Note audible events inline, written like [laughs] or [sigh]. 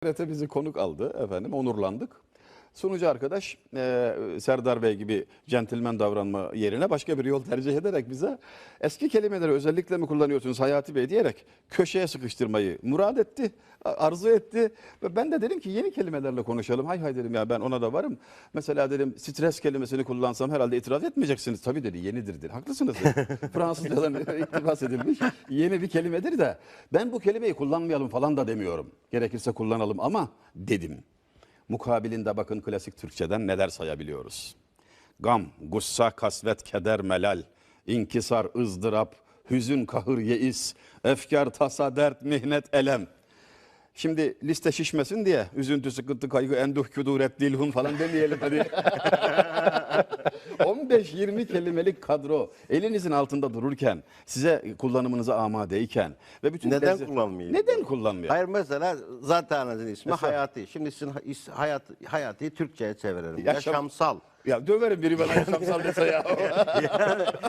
TRT bizi konuk aldı efendim onurlandık. Sunucu arkadaş e, Serdar Bey gibi centilmen davranma yerine başka bir yol tercih ederek bize eski kelimeleri özellikle mi kullanıyorsunuz Hayati Bey diyerek köşeye sıkıştırmayı murad etti, arzu etti. Ve ben de dedim ki yeni kelimelerle konuşalım. Hay hay dedim ya ben ona da varım. Mesela dedim stres kelimesini kullansam herhalde itiraz etmeyeceksiniz. Tabii dedi yenidir dedi. Haklısınız dedi. [laughs] Fransızcadan iktibas edilmiş yeni bir kelimedir de ben bu kelimeyi kullanmayalım falan da demiyorum. Gerekirse kullanalım ama dedim. Mukabilinde bakın klasik Türkçeden neler sayabiliyoruz. Gam, gussa, kasvet, keder, melal, inkisar, ızdırap, hüzün, kahır, yeis, efkar, tasa, dert, mihnet, elem. Şimdi liste şişmesin diye üzüntü, sıkıntı, kaygı, enduh, kuduret, dilhun falan demeyelim hadi. [laughs] 15-20 kelimelik kadro elinizin altında dururken, size kullanımınıza amadeyken ve bütün Neden lezzet- kullanmayayım? Neden kullanmayalım? Hayır mesela zaten ismi Mesela- Hayati. Şimdi sizin is- hayat, Hayati'yi Türkçe'ye çeviririm. Yaşam- Yaşamsal. Ya döverim biri bana yaşamsal dese ya. [laughs]